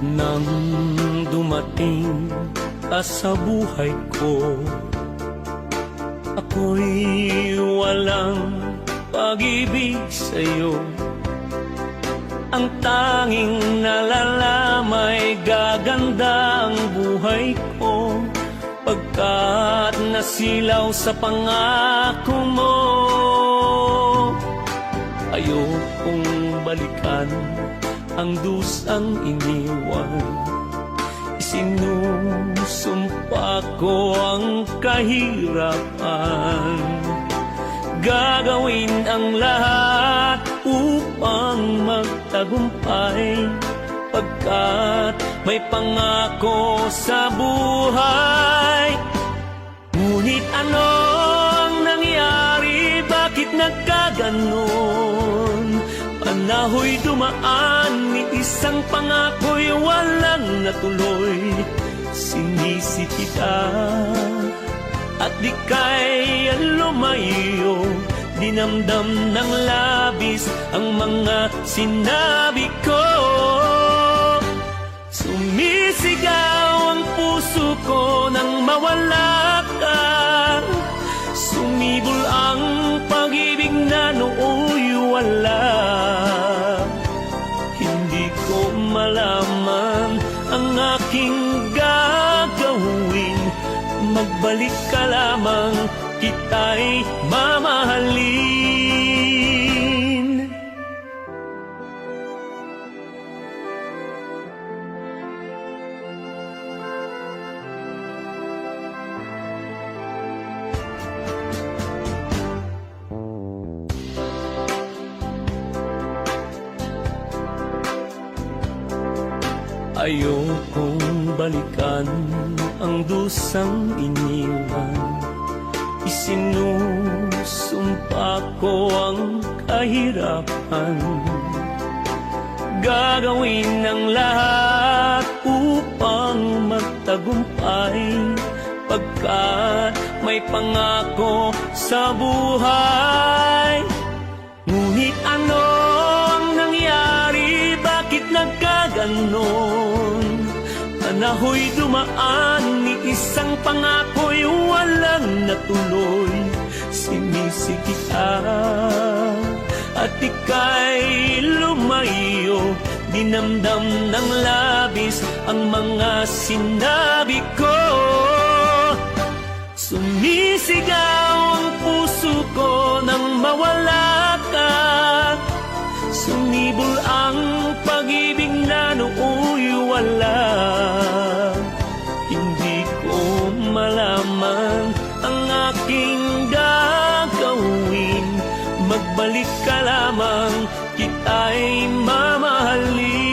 Nang dumating ka sa buhay ko. Ako'y walang pag-ibig sa'yo. Ang tanging nalalamay gaganda ang buhay ko. Pagkat nasilaw sa pangako mo Ayokong balikan ang dusang iniwan Isinusumpa ko ang kahirapan Gagawin ang lahat upang magtagumpay Pagkat may pangako sa buhay Ngunit ano ang nangyari? Bakit nagkaganon? Panahoy dumaan ni isang pangako'y walang natuloy. Sinisi kita at di kaya lumayo. Dinamdam ng labis ang mga sinabi ko malaman ang aking gagawin. Magbalik ka lamang, kita'y mamahalin Ayokong balikan ang dusang iniwan Isinusumpa ko ang kahirapan Gagawin ang lahat upang magtagumpay Pagkat may pangako sa buhay Ngunit ano ang nangyari? Bakit nagkaganon? Panahoy dumaan ni isang pangako'y walang natuloy. Sinisi kita at ika'y lumayo. Dinamdam ng labis ang mga sinabi ko. Sumisigaw ang puso ko nang mawala ka. Sumibol ang Magbalik ka lamang, kita'y mamahalin